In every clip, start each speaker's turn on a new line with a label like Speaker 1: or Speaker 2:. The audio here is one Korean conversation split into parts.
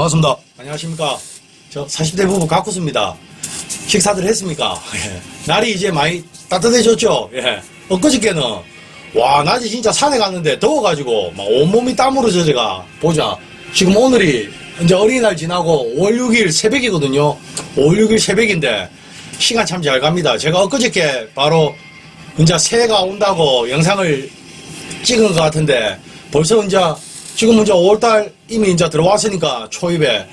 Speaker 1: 반갑습니다. 안녕하십니까. 저 40대 부부 가쿠스입니다. 식사들 했습니까? 예. 날이 이제 많이 따뜻해졌죠? 예. 엊그저께는, 와, 낮에 진짜 산에 갔는데 더워가지고, 막 온몸이 땀으로 젖어가. 보자. 지금 오늘이 이제 어린이날 지나고 5월 6일 새벽이거든요. 5월 6일 새벽인데, 시간 참 잘 갑니다. 제가 엊그저께 바로 이제 새해가 온다고 영상을 찍은 것 같은데 벌써 이제 지금 이제 5월달 이미 이제 들어왔으니까 초입에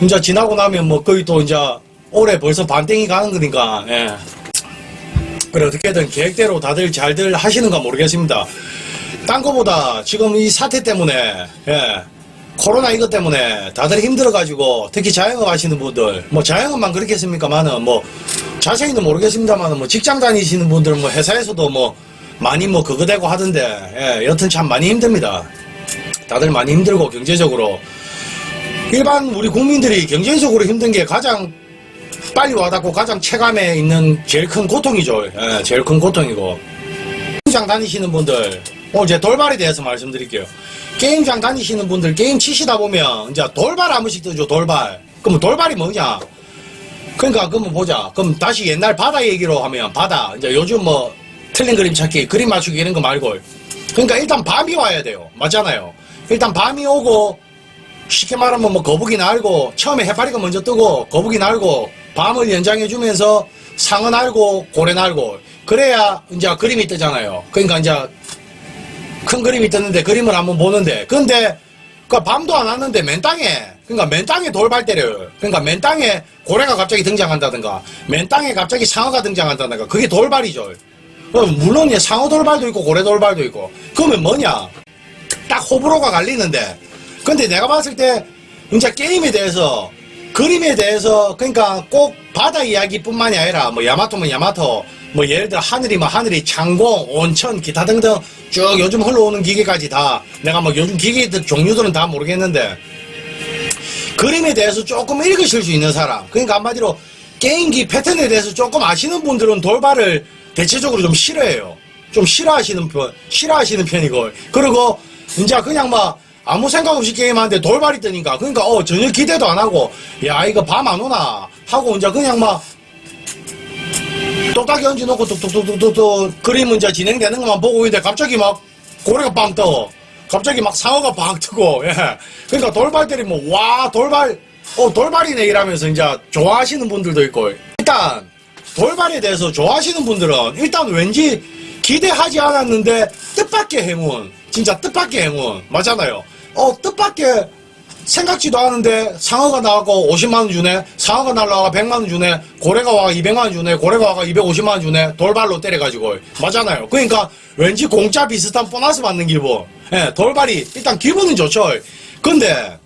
Speaker 1: 이제 지나고 나면 뭐 거의 또 이제 올해 벌써 반땡이 가는 거니까 예. 그래 어떻게든 계획대로 다들 잘들 하시는가 모르겠습니다. 딴 거보다 지금 이 사태 때문에 예. 코로나 이것 때문에 다들 힘들어가지고 특히 자영업 하시는 분들 뭐 자영업만 그렇겠습니까만은 뭐 자세히는 모르겠습니다만은 뭐 직장 다니시는 분들은 뭐 회사에서도 뭐 많이 뭐 그거 되고 하던데 예, 여튼 참 많이 힘듭니다. 다들 많이 힘들고 경제적으로 일반 우리 국민들이 경제적으로 힘든 게 가장 빨리 와닿고 가장 체감에 있는 제일 큰 고통이죠. 예, 제일 큰 고통이고 게임장 다니시는 분들 오늘 제 돌발에 대해서 말씀드릴게요. 게임장 다니시는 분들 게임 치시다 보면 이제 돌발 한 번씩 뜨죠. 돌발. 그럼 돌발이 뭐냐? 그러니까 그러면 보자. 그럼 다시 옛날 바다 얘기로 하면 바다. 이제 요즘 뭐 틀린 그림 찾기, 그림 맞추기 이런 거 말고. 그러니까 일단 밤이 와야 돼요. 맞잖아요. 일단 밤이 오고 쉽게 말하면 뭐 거북이 날고 처음에 해파리가 먼저 뜨고 거북이 날고 밤을 연장해 주면서 상어 날고 고래 날고 그래야 이제 그림이 뜨잖아요. 그러니까 이제 큰 그림이 떴는데 그림을 한번 보는데 근데 그 밤도 안 왔는데 맨 땅에 그러니까 맨 땅에 돌발 때려요. 그러니까 맨 땅에 고래가 갑자기 등장한다든가 맨 땅에 갑자기 상어가 등장한다든가 그게 돌발이죠. 어, 물론 상어 돌발도 있고 고래 돌발도 있고 그러면 뭐냐 딱 호불호가 갈리는데. 근데 내가 봤을 때 이제 게임에 대해서 그림에 대해서 그러니까 꼭 바다 이야기뿐만이 아니라 뭐 야마토면 야마토 뭐 예를 들어 하늘이면 하늘이 창공 온천 기타 등등 쭉 요즘 흘러오는 기계까지 다 내가 뭐 요즘 기계들 종류들은 다 모르겠는데 그림에 대해서 조금 읽으실 수 있는 사람 그러니까 한마디로 게임기 패턴에 대해서 조금 아시는 분들은 돌발을 대체적으로 좀 싫어해요. 좀 싫어하시는 편 싫어하시는 편이고. 그리고 이제 그냥 막 아무 생각 없이 게임하는데 돌발이 뜨니까 그러니까 어 전혀 기대도 안 하고 야 이거 밤 안 오나 하고 이제 그냥 막 똑딱이 얹어놓고 뚝뚝뚝뚝뚝 그림 이제 진행되는 것만 보고 있는데 갑자기 막 고래가 빵 떠. 갑자기 막 상어가 빵 뜨고, 예. 그러니까 돌발 때리면, 와, 돌발, 어, 돌발이네, 이러면서 이제 좋아하시는 분들도 있고. 일단, 돌발에 대해서 좋아하시는 분들은 일단 왠지 기대하지 않았는데 뜻밖의 행운. 진짜 뜻밖의 행운. 맞잖아요. 어, 뜻밖의 생각지도 않은데 상어가 나가고 50만원 주네. 상어가 날라가 100만원 주네. 고래가 와가 200만원 주네. 고래가 와가 250만원 주네. 돌발로 때려가지고. 맞잖아요. 그러니까 왠지 공짜 비슷한 보너스 받는 기분. 예, 돌발이 일단 기분은 좋죠. 근데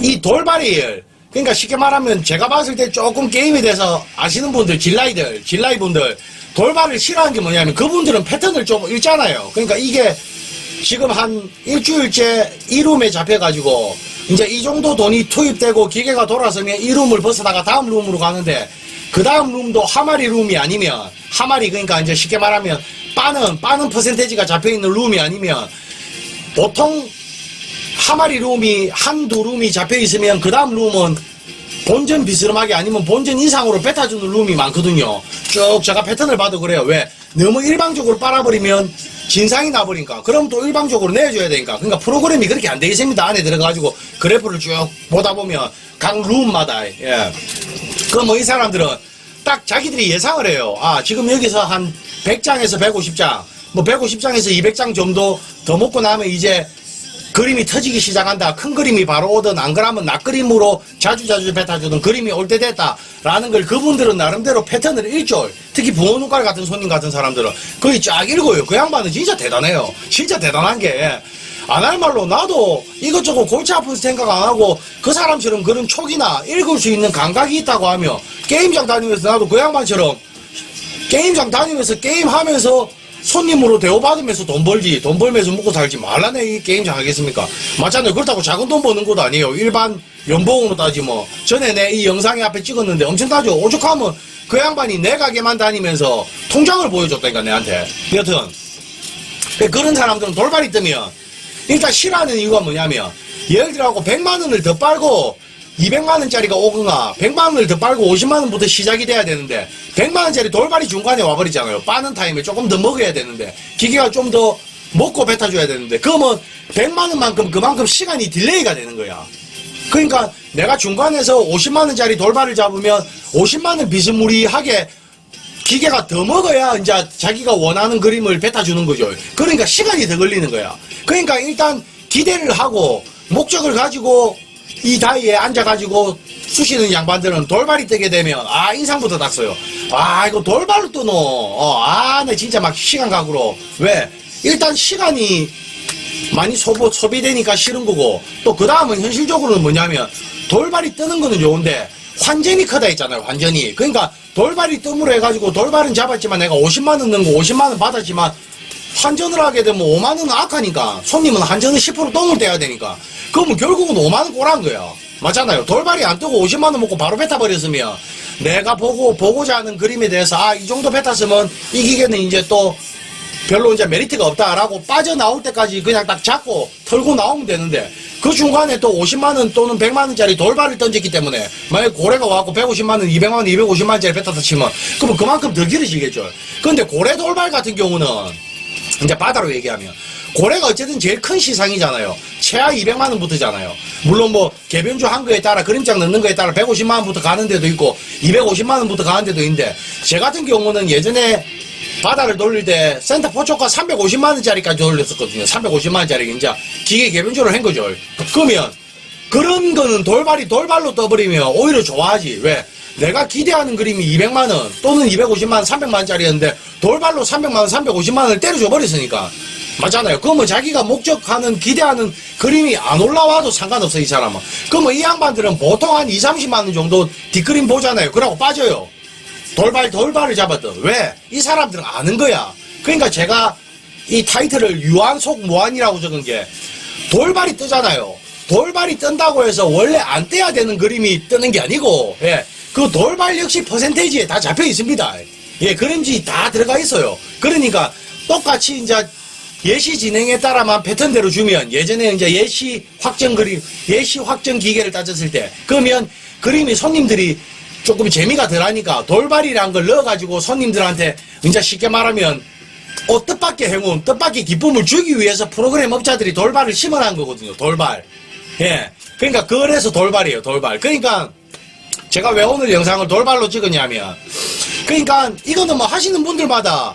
Speaker 1: 이 돌발이 그러니까 쉽게 말하면 제가 봤을 때 조금 게임에 대해서 아시는 분들 진라이들 진라이 분들 돌발을 싫어하는 게 뭐냐면 그분들은 패턴을 좀 읽잖아요. 그러니까 이게 지금 한 일주일째 이룸에 잡혀가지고 이제 이 정도 돈이 투입되고 기계가 돌아서면 이 룸을 벗어나가 다음 룸으로 가는데 그 다음 룸도 하마리 룸이 아니면 하마리 그러니까 이제 쉽게 말하면 빠는 빠는 퍼센테이지가 잡혀있는 룸이 아니면 보통 하마리 룸이 한두 룸이 잡혀있으면 그 다음 룸은 본전 비스름하게 아니면 본전 이상으로 뱉어주는 룸이 많거든요. 쭉 제가 패턴을 봐도 그래요. 왜? 너무 일방적으로 빨아버리면 진상이 나버리니까. 그럼 또 일방적으로 내줘야 되니까. 그러니까 프로그램이 그렇게 안 돼 있습니다. 안에 들어가지고 그래프를 쭉 보다 보면 각 룸마다, 예. 그럼 뭐 이 사람들은 딱 자기들이 예상을 해요. 아, 지금 여기서 한 100장에서 150장, 뭐 150장에서 200장 정도 더 먹고 나면 이제 그림이 터지기 시작한다. 큰 그림이 바로 오든 안 그러면 낙그림으로 자주자주 뱉어주던 그림이 올 때 됐다. 라는 걸 그분들은 나름대로 패턴을 읽죠. 특히 부모눈깔 같은 손님 같은 사람들은 거의 쫙 읽어요. 그 양반은 진짜 대단해요. 진짜 대단한 게. 안 할 말로 나도 이것저것 골치 아픈 생각 안 하고 그 사람처럼 그런 촉이나 읽을 수 있는 감각이 있다고 하며 게임장 다니면서 나도 그 양반처럼 게임장 다니면서 게임하면서 손님으로 대우받으면서 돈 벌지 돈 벌면서 먹고 살지 말라네 이 게임장 하겠습니까? 맞잖아요 그렇다고 작은 돈 버는 것도 아니에요. 일반 연봉으로 따지면 전에 내 이 영상에 앞에 찍었는데 엄청 따져. 오죽하면 그 양반이 내 가게만 다니면서 통장을 보여줬다니까 내한테. 여튼 그런 사람들은 돌발이 뜨면 일단 싫어하는 이유가 뭐냐면 예를 들어갖고 100만 원을 더 빨고 200만 원짜리가 오거나 100만 원을 더 빨고 50만 원부터 시작이 돼야 되는데 100만 원짜리 돌발이 중간에 와버리잖아요. 빠는 타임에 조금 더 먹어야 되는데 기계가 좀 더 먹고 뱉어줘야 되는데 그러면 100만 원만큼 그만큼 시간이 딜레이가 되는 거야. 그러니까 내가 중간에서 50만 원짜리 돌발을 잡으면 50만 원 비스무리하게 기계가 더 먹어야 이제 자기가 원하는 그림을 뱉어주는 거죠. 그러니까 시간이 더 걸리는 거야. 그러니까 일단 기대를 하고 목적을 가지고 이 다이에 앉아가지고 쑤시는 양반들은 돌발이 뜨게 되면 아 인상부터 딱 써요. 아 이거 돌발로 뜨노. 어, 아내 진짜 막 시간 각으로 왜? 일단 시간이 많이 소비, 소비되니까 싫은 거고 또 그 다음은 현실적으로는 뭐냐면 돌발이 뜨는 거는 좋은데 환전이 크다 했잖아요 환전이 그러니까 돌발이 뜸으로 해가지고 돌발은 잡았지만 내가 50만원 넣은 거 50만원 받았지만 환전을 하게 되면 5만원은 악하니까 손님은 환전을 10% 똥을 떼야 되니까. 그러면 결국은 5만원 꼬란 거야 맞잖아요. 돌발이 안 뜨고 50만원 먹고 바로 뱉어버렸으면 내가 보고 보고자 하는 그림에 대해서 아 이 정도 뱉었으면 이 기계는 이제 또 별로 이제 메리트가 없다라고 빠져나올 때까지 그냥 딱 잡고 털고 나오면 되는데 그 중간에 또 50만원 또는 100만원짜리 돌발을 던졌기 때문에 만약에 고래가 와갖고 150만원, 200만원, 250만원짜리 뱉었다 치면 그러면 그만큼 더 길어지겠죠. 근데 고래 돌발 같은 경우는 이제 바다로 얘기하면 고래가 어쨌든 제일 큰 시상이잖아요. 최하 200만 원부터잖아요. 물론 뭐 개변주 한 거에 따라 그림장 넣는 거에 따라 150만 원부터 가는 데도 있고 250만 원부터 가는 데도 있는데 제 같은 경우는 예전에 바다를 돌릴 때 센터 포초가 350만 원짜리까지 돌렸었거든요. 350만 원짜리 이제 기계 개변주를 한 거죠. 그러면 그런 거는 돌발이 돌발로 떠버리면 오히려 좋아하지. 왜? 내가 기대하는 그림이 200만 원 또는 250만 원, 300만 원짜리였는데 돌발로 300만 원, 350만 원을 때려줘 버렸으니까. 맞잖아요. 그러면 자기가 목적하는 기대하는 그림이 안 올라와도 상관없어 이 사람은. 그러면 이 양반들은 보통 한 2, 30만 원 정도 뒷그림 보잖아요. 그러고 빠져요. 돌발 돌발을 잡았던 왜? 이 사람들은 아는 거야. 그러니까 제가 이 타이틀을 유한 속 무한이라고 적은 게 돌발이 뜨잖아요. 돌발이 뜬다고 해서 원래 안 떼야 되는 그림이 뜨는 게 아니고 예. 그 돌발 역시 퍼센테이지에 다 잡혀 있습니다. 예, 그림지 다 들어가 있어요. 그러니까 똑같이 이제 예시 진행에 따라만 패턴대로 주면 예전에 이제 예시 확정 그림, 예시 확정 기계를 따졌을 때 그러면 그림이 손님들이 조금 재미가 덜하니까 돌발이란 걸 넣어가지고 손님들한테 이제 쉽게 말하면 어, 뜻밖의 행운, 뜻밖의 기쁨을 주기 위해서 프로그램 업자들이 돌발을 심어놓은 거거든요. 돌발. 예. 그러니까 그래서 돌발이에요. 돌발. 그러니까 제가 왜 오늘 영상을 돌발로 찍었냐면 그러니까 이거는 뭐 하시는 분들마다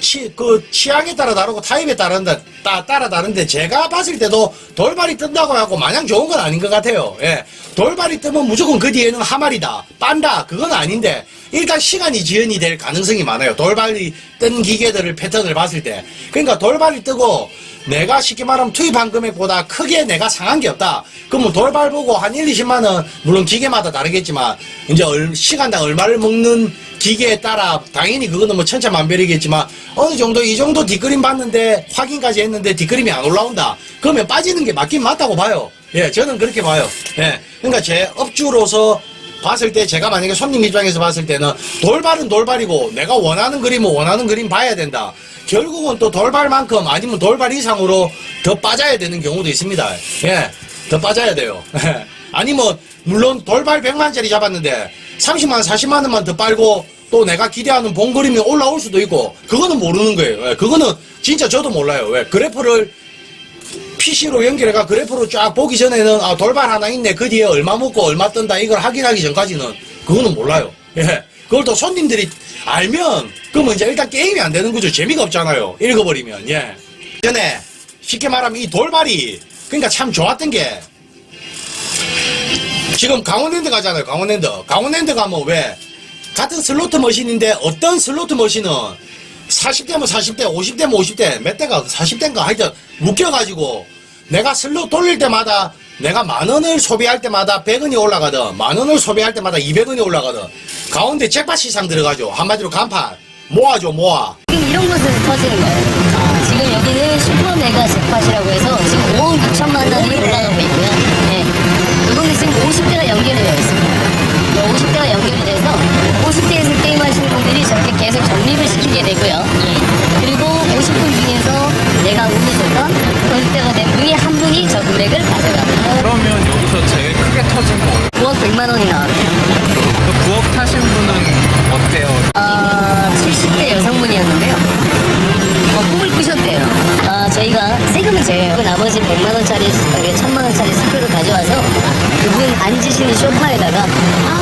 Speaker 1: 치, 그 취향에 따라 다르고 타입에 따른다, 따, 따라 다른데 제가 봤을 때도 돌발이 뜬다고 하고 마냥 좋은 건 아닌 것 같아요. 예. 돌발이 뜨면 무조건 그 뒤에는 하말이다, 빤다, 그건 아닌데 일단 시간이 지연이 될 가능성이 많아요. 돌발이 뜬 기계들을 패턴을 봤을 때. 그러니까 돌발이 뜨고 내가 쉽게 말하면 투입한 금액보다 크게 내가 상한 게 없다. 그러면 돌발 보고 한 1, 20만 원, 물론 기계마다 다르겠지만, 이제 얼- 시간당 얼마를 먹는 기계에 따라 당연히 그거는 뭐 천차만별이겠지만 어느 정도 이 정도 뒷그림 봤는데 확인까지 했는데 뒷그림이 안 올라온다. 그러면 빠지는 게 맞긴 맞다고 봐요. 예, 저는 그렇게 봐요. 예. 그러니까 제 업주로서 봤을 때 제가 만약에 손님 입장에서 봤을 때는 돌발은 돌발이고 내가 원하는 그림은 원하는 그림 봐야 된다. 결국은 또 돌발만큼 아니면 돌발 이상으로 더 빠져야 되는 경우도 있습니다. 예. 더 빠져야 돼요. 아니면 물론 돌발 100만짜리 잡았는데 30만 40만 원만 더 빨고 또 내가 기대하는 본 그림이 올라올 수도 있고 그거는 모르는 거예요. 예. 그거는 진짜 저도 몰라요. 왜 그래프를 PC로 연결해가 그래프로 쫙 보기 전에는 아 돌발 하나 있네. 그 뒤에 얼마 먹고 얼마 뜬다. 이걸 확인하기 전까지는 그거는 몰라요. 예. 그걸 또 손님들이 알면 그러면 이제 일단 게임이 안 되는 거죠. 재미가 없잖아요. 읽어버리면. 예. 전에 쉽게 말하면 이 돌발이 그러니까 참 좋았던 게 지금 강원랜드 가잖아요. 강원랜드. 강원랜드 가면 왜? 같은 슬로트 머신인데 어떤 슬로트 머신은 40대면 40대, 50대면 50대, 몇 대가 40대인가 하여튼 묶여가지고 내가 슬롯 돌릴 때마다 내가 만 원을 소비할 때마다 100원이 올라가든 만 원을 소비할 때마다 200원이 올라가든 가운데 잭팟 시상 들어가죠. 한마디로 간판 모아줘 모아.
Speaker 2: 지금 이런 것을 터지는 거예요. 지금 여기는 슈퍼 메가 잭팟이라고 해서 지금 5억 6천만 원이 올라가고 있고요. 네. 이거는 지금 50대가 연결이 되어 있습니다. 50대가 연결이 돼서 50대에서 게임하시는 분들이 저렇게 계속 적립을 시키게 되고요. 예. 그리고 50분 중에서 내가 운이 좋던 50대가 되면 중에 한 분이 저 금액을 가져갑니다.
Speaker 3: 그러면 여기서 제일 크게 터진 거
Speaker 2: 9억 100만 원이 나왔네요.
Speaker 3: 그 9억 타신 분은 어때요?
Speaker 2: 아, 70대 여성분이었는데요. 어, 꿈을 꾸셨대요. 아, 저희가 세금은 제요. 그 나머지 100만 원짜리, 1000만 원짜리 스표를 가져와서 그분 앉으시는 소파에다가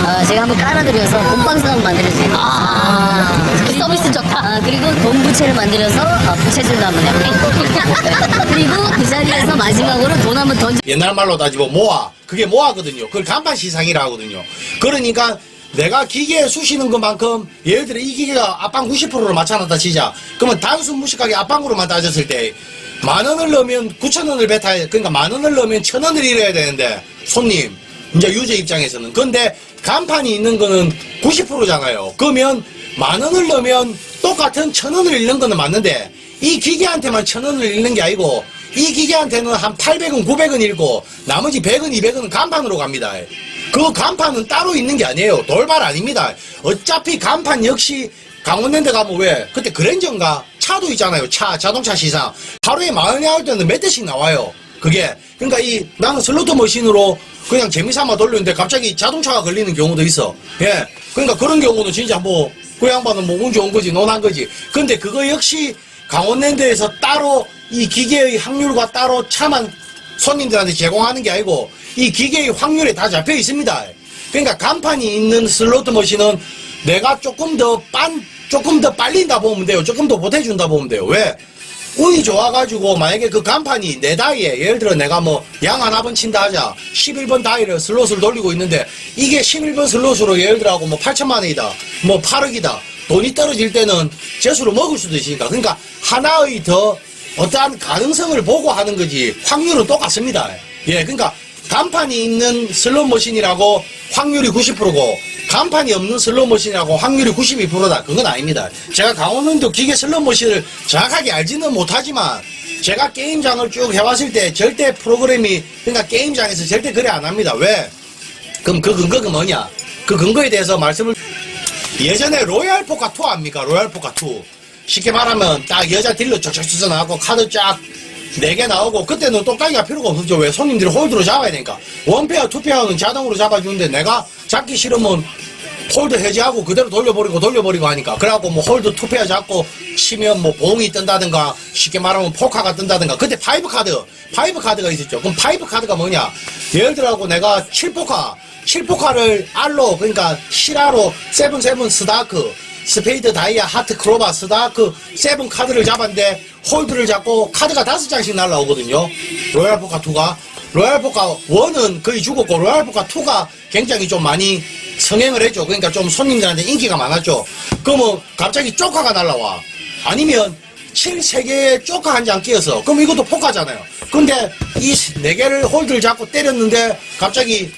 Speaker 2: 아, 제가 한번 깔아드려서 돈방석 한번 만들어주세요. 아, 서비스 좋다. 아, 그리고 돈 부채를 만들어서 아, 부채질도 한번 해볼게요. 그리고 그 자리에서 마지막으로 돈 한번 던져.
Speaker 1: 옛날 말로 따지면 모아. 그게 모아거든요. 그걸 간판 시상이라 하거든요. 그러니까 내가 기계에 쑤시는 것만큼 예를 들어 이 기계가 앞방 90%를 맞춰놨다 치자. 그러면 단순 무식하게 앞방으로만 따졌을 때 만 원을 넣으면 9천 원을 배탈 그러니까 만 원을 넣으면 천 원을 잃어야 되는데 손님 이제 유저 입장에서는 근데 간판이 있는 거는 90%잖아요. 그러면 만 원을 넣으면 똑같은 천 원을 잃는 거는 맞는데 이 기계한테만 천 원을 잃는 게 아니고 이 기계한테는 한 800원, 900원 잃고 나머지 100원, 200원은 간판으로 갑니다. 그 간판은 따로 있는 게 아니에요. 돌발 아닙니다. 어차피 간판 역시 강원랜드 가면 왜 그때 그랜저인가 차도 있잖아요. 차 자동차 시상 하루에 마흔이 할 때는 몇 대씩 나와요. 그게 그러니까 이 나는 슬로트 머신으로 그냥 재미삼아 돌리는데 갑자기 자동차가 걸리는 경우도 있어. 예. 그러니까 그런 경우는 진짜 뭐 그 양반은 뭐 운 좋은 거지 논한 거지. 근데 그거 역시 강원랜드에서 따로 이 기계의 확률과 따로 차만 손님들한테 제공하는 게 아니고 이 기계의 확률에 다 잡혀 있습니다. 그러니까 간판이 있는 슬로트 머신은 내가 조금 더 빤, 조금 더 빨린다 보면 돼요. 조금 더 보태준다 보면 돼요. 왜? 운이 좋아가지고 만약에 그 간판이 내 다이에 예를 들어 내가 뭐 양 하나번 친다 하자 11번 다이를 슬롯을 돌리고 있는데 이게 11번 슬롯으로 예를 들어 하고 뭐 8천만 원이다 뭐 8억이다 돈이 떨어질 때는 재수로 먹을 수도 있으니까 그러니까 하나의 더 어떠한 가능성을 보고 하는 거지 확률은 똑같습니다 예 그러니까 간판이 있는 슬롯 머신이라고 확률이 90%고 간판이 없는 슬롯 머신이라고 확률이 92%다. 그건 아닙니다. 제가 강원랜드 기계 슬롯 머신을 정확하게 알지는 못하지만 제가 게임장을 쭉 해왔을 때 절대 프로그램이 그러니까 게임장에서 절대 그래 안 합니다. 왜? 그럼 그 근거가 뭐냐? 그 근거에 대해서 말씀을 예전에 로얄 포카 2 압니까? 로얄 포카 2. 쉽게 말하면 딱 여자 딜러 쫙쫙쫙 나가고 카드 쫙 네 개 나오고 그때는 똑딱이가 필요가 없었죠. 왜 손님들이 홀드로 잡아야 되니까. 원페어, 투페어는 자동으로 잡아주는데 내가 잡기 싫으면 홀드 해제하고 그대로 돌려버리고 돌려버리고 하니까 그래갖고 뭐 홀드 투페어 잡고 치면 뭐 봉이 뜬다든가 쉽게 말하면 포카가 뜬다든가 그때 파이브 카드 파이브 카드가 있었죠 그럼 파이브 카드가 뭐냐 예를 들어갖고 내가 7포카 7포카를 알로 그러니까 실화로 세븐 세븐 스다크 스페이드 다이아 하트 크로바 스다크 세븐 카드를 잡았는데 홀드를 잡고 카드가 다섯 장씩 날라오거든요 로얄 포카 2가 로얄 포카 1은 거의 죽었고 로얄 포카 2가 굉장히 좀 많이 성행을 했죠. 그러니까 좀 손님들한테 인기가 많았죠. 그러면 갑자기 쪼카가 날라와. 아니면 칠 세개에 쪼카 한 장 끼어서. 그럼 이것도 포카잖아요. 근데 이네 개를 홀드를 잡고 때렸는데 갑자기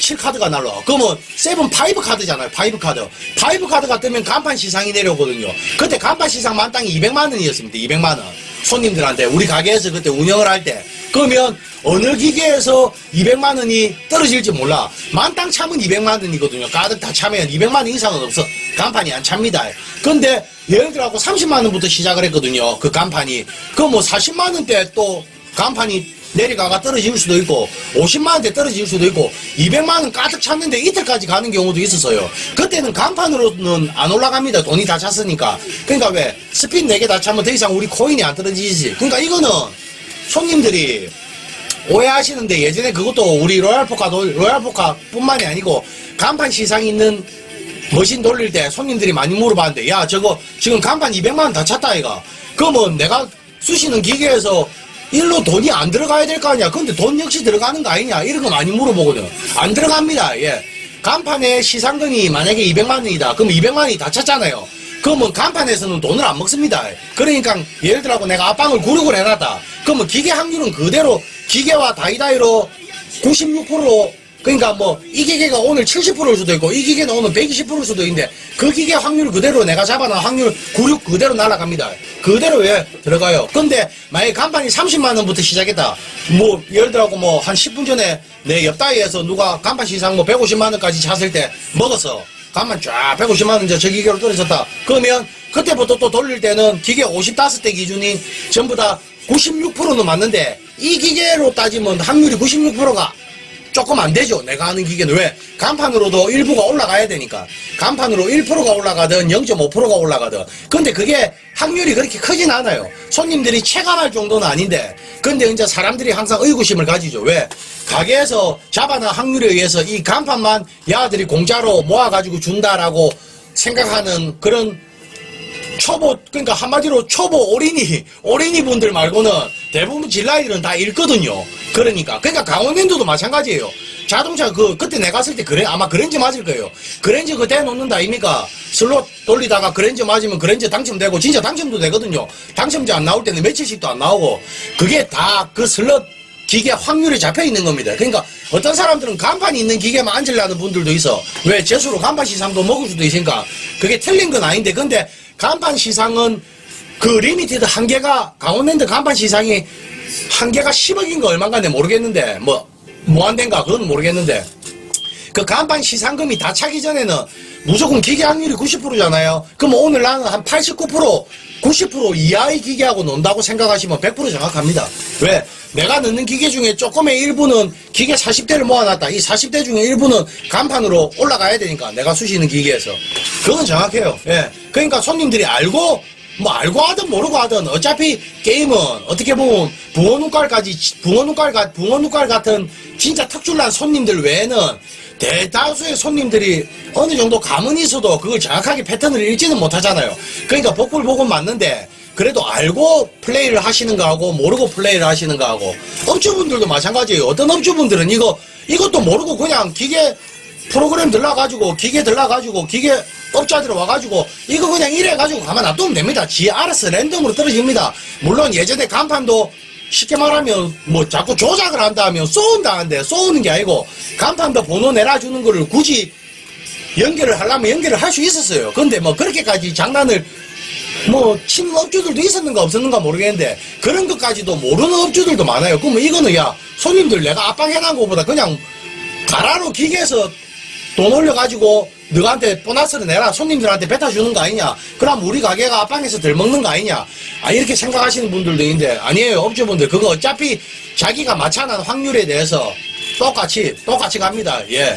Speaker 1: 7카드가 날라와. 그러면 세븐 파이브 카드잖아요. 파이브 카드. 파이브 카드가 뜨면 간판 시상이 내려오거든요. 그때 간판 시상 만땅이 200만 원이었습니다. 200만 원. 손님들한테 우리 가게에서 그때 운영을 할 때. 그러면 어느 기계에서 200만 원이 떨어질지 몰라. 만땅 차면 200만 원이거든요. 가득 다 차면 200만 원 이상은 없어. 간판이 안 찹니다. 근데 예를 들어 30만 원부터 시작을 했거든요. 그 간판이. 그 뭐 40만 원대 또 간판이 내려가가 떨어질 수도 있고 50만 원대 떨어질 수도 있고 200만 원 가득 찼는데 이틀까지 가는 경우도 있었어요. 그때는 간판으로는 안 올라갑니다. 돈이 다 찼으니까. 그러니까 왜 스핀 4개 다 차면 더 이상 우리 코인이 안 떨어지지. 그러니까 이거는 손님들이 오해하시는데 예전에 그것도 우리 로얄포카도 로얄포카 뿐만이 아니고 간판 시상 있는 머신 돌릴 때 손님들이 많이 물어봤는데 야 저거 지금 간판 200만 원 다 찼다 이가 그러면 내가 쑤시는 기계에서 일로 돈이 안 들어가야 될 거 아니야. 근데 돈 역시 들어가는 거 아니냐? 이런 거 많이 물어보거든. 안 들어갑니다. 예. 간판에 시상금이 만약에 200만 원이다. 그럼 200만 원이 다 찼잖아요. 그러면 간판에서는 돈을 안 먹습니다. 그러니까 예를 들어 내가 앞방을 96을 해놨다. 그러면 기계 확률은 그대로 기계와 다이다이로 96%로 그러니까 뭐 이 기계가 오늘 70%일 수도 있고 이 기계는 오늘 120%일 수도 있는데 그 기계 확률 그대로 내가 잡아놓은 확률 96 그대로 날아갑니다. 그대로 왜 들어가요? 근데 만약에 간판이 30만 원부터 시작했다. 뭐 예를 들어 뭐한 10분 전에 내 옆다이에서 누가 간판 시상 뭐 150만 원까지 찼을 때 먹었어. 간판 쫙 150만 원 이제 저 기계로 떨어졌다. 그러면 그때부터 또 돌릴 때는 기계 55대 기준이 전부 다 96%는 맞는데 이 기계로 따지면 확률이 96%가 조금 안 되죠. 내가 하는 기계는 왜? 간판으로도 일부가 올라가야 되니까. 간판으로 1%가 올라가든 0.5%가 올라가든. 근데 그게 확률이 그렇게 크진 않아요. 손님들이 체감할 정도는 아닌데. 근데 이제 사람들이 항상 의구심을 가지죠. 왜? 가게에서 잡아놓은 확률에 의해서 이 간판만 야들이 공짜로 모아가지고 준다라고 생각하는 그런 초보 그러니까 한마디로 초보 오리니 오리니 분들 말고는 대부분 진라이들은 다 읽거든요. 그러니까 그러니까 강원랜드도 마찬가지예요. 자동차 그 그때 내가 갔을 때 그래 아마 그랜저 맞을 거예요. 그랜저 그 대 놓는다 아닙니까? 슬롯 돌리다가 그랜저 맞으면 그랜저 당첨되고 진짜 당첨도 되거든요. 당첨자 안 나올 때는 며칠씩도 안 나오고 그게 다 그 슬롯 기계 확률이 잡혀 있는 겁니다. 그러니까 어떤 사람들은 간판이 있는 기계만 앉으려는 분들도 있어. 왜 재수로 간판 시상도 먹을 수도 있으니까 그게 틀린 건 아닌데 근데 간판 시상은 그 리미티드 한계가 강원랜드 간판 시상이 한계가 10억인가 얼마인가 내 모르겠는데 뭐 무한대인가 그건 모르겠는데 그 간판 시상금이 다 차기 전에는 무조건 기계 확률이 90%잖아요. 그럼 오늘 나는 한 89%, 90% 이하의 기계하고 논다고 생각하시면 100% 정확합니다. 왜? 내가 넣는 기계 중에 조금의 일부는 기계 40대를 모아놨다. 이 40대 중에 일부는 간판으로 올라가야 되니까 내가 수시는 기계에서. 그건 정확해요. 예. 그러니까 손님들이 알고 뭐 알고 하든 모르고 하든 어차피 게임은 어떻게 보면 붕어 눈깔까지 붕어 눈깔 같 붕어 눈깔 같은 진짜 특출난 손님들 외에는 대다수의 손님들이 어느 정도 감은 있어도 그걸 정확하게 패턴을 읽지는 못하잖아요. 그러니까 복불 복은 맞는데 그래도 알고 플레이를 하시는 거하고 모르고 플레이를 하시는 거하고 업주분들도 마찬가지예요. 어떤 업주분들은 이거 이것도 모르고 그냥 기계 프로그램 들러가지고 기계 들러가지고 기계 업자들 와가지고 이거 그냥 이래가지고 가만 놔두면 됩니다. 지 알아서 랜덤으로 떨어집니다. 물론 예전에 간판도 쉽게 말하면 뭐 자꾸 조작을 한다 하면 쏘은다 하는데 쏘는 게 아니고 간판도 번호 내놔주는 거를 굳이 연결을 하려면 연결을 할 수 있었어요. 근데 뭐 그렇게까지 장난을 뭐 치는 업주들도 있었는가 없었는가 모르겠는데 그런 것까지도 모르는 업주들도 많아요. 그러면 이거는 야 손님들 내가 압박해놓은 것보다 그냥 가라로 기계에서 돈 올려가지고 너한테 보너스를 내라 손님들한테 뱉어주는 거 아니냐. 그럼 우리 가게가 앞방에서 덜 먹는 거 아니냐. 아 이렇게 생각하시는 분들도 있는데 아니에요 업주분들. 그거 어차피 자기가 맞춰놓은 확률에 대해서 똑같이 똑같이 갑니다. 예!